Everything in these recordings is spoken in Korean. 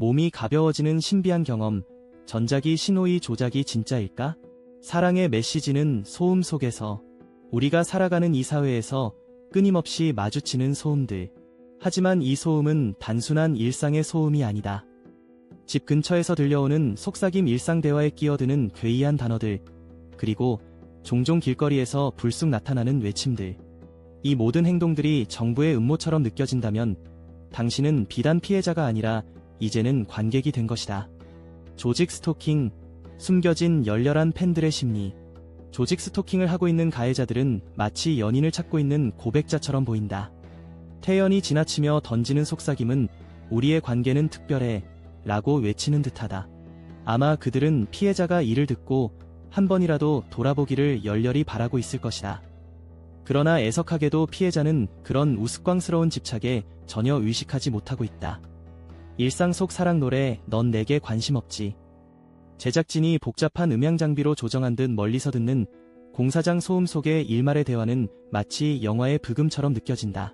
몸이 가벼워지는 신비한 경험, 전자기 신호의 조작이 진짜일까? 사랑의 메시지는 소음 속에서 우리가 살아가는 이 사회에서 끊임없이 마주치는 소음들. 하지만 이 소음은 단순한 일상의 소음이 아니다. 집 근처에서 들려오는 속삭임 일상 대화에 끼어드는 괴이한 단어들, 그리고 종종 길거리에서 불쑥 나타나는 외침들. 이 모든 행동들이 정부의 음모처럼 느껴진다면 당신은 비단 피해자가 아니라 이제는 관객이 된 것이다. 조직 스토킹, 숨겨진 열렬한 팬들의 심리. 조직 스토킹을 하고 있는 가해자들은 마치 연인을 찾고 있는 고백자처럼 보인다. 태연이 지나치며 던지는 속삭임은 우리의 관계는 특별해 라고 외치는 듯하다. 아마 그들은 피해자가 이를 듣고 한 번이라도 돌아보기를 열렬히 바라고 있을 것이다. 그러나 애석하게도 피해자는 그런 우스꽝스러운 집착에 전혀 의식하지 못하고 있다. 일상 속 사랑 노래 넌 내게 관심 없지. 제작진이 복잡한 음향 장비로 조정한 듯 멀리서 듣는 공사장 소음 속의 일말의 대화는 마치 영화의 브금처럼 느껴진다.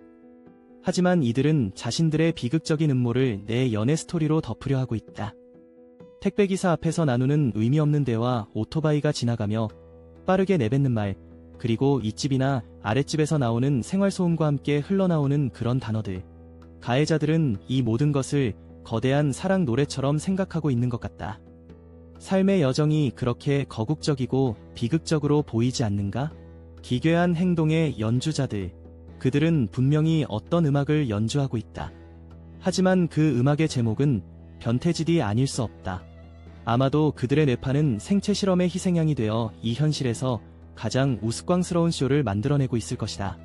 하지만 이들은 자신들의 비극적인 음모를 내 연애 스토리로 덮으려 하고 있다. 택배기사 앞에서 나누는 의미 없는 대화 오토바이가 지나가며 빠르게 내뱉는 말, 그리고 윗집이나 아랫집에서 나오는 생활소음과 함께 흘러나오는 그런 단어들. 가해자들은 이 모든 것을 거대한 사랑 노래처럼 생각하고 있는 것 같다. 삶의 여정이 그렇게 거국적이고 비극적으로 보이지 않는가? 기괴한 행동의 연주자들. 그들은 분명히 어떤 음악을 연주하고 있다. 하지만 그 음악의 제목은 변태질이 아닐 수 없다. 아마도 그들의 뇌파는 생체 실험의 희생양이 되어 이 현실에서 가장 우스꽝스러운 쇼를 만들어내고 있을 것이다.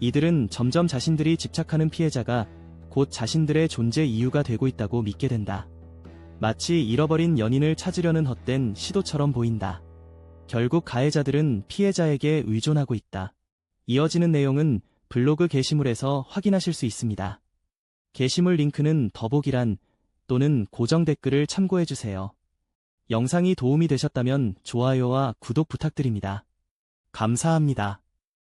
이들은 점점 자신들이 집착하는 피해자가 곧 자신들의 존재 이유가 되고 있다고 믿게 된다. 마치 잃어버린 연인을 찾으려는 헛된 시도처럼 보인다. 결국 가해자들은 피해자에게 의존하고 있다. 이어지는 내용은 블로그 게시물에서 확인하실 수 있습니다. 게시물 링크는 더보기란 또는 고정 댓글을 참고해주세요. 영상이 도움이 되셨다면 좋아요와 구독 부탁드립니다. 감사합니다.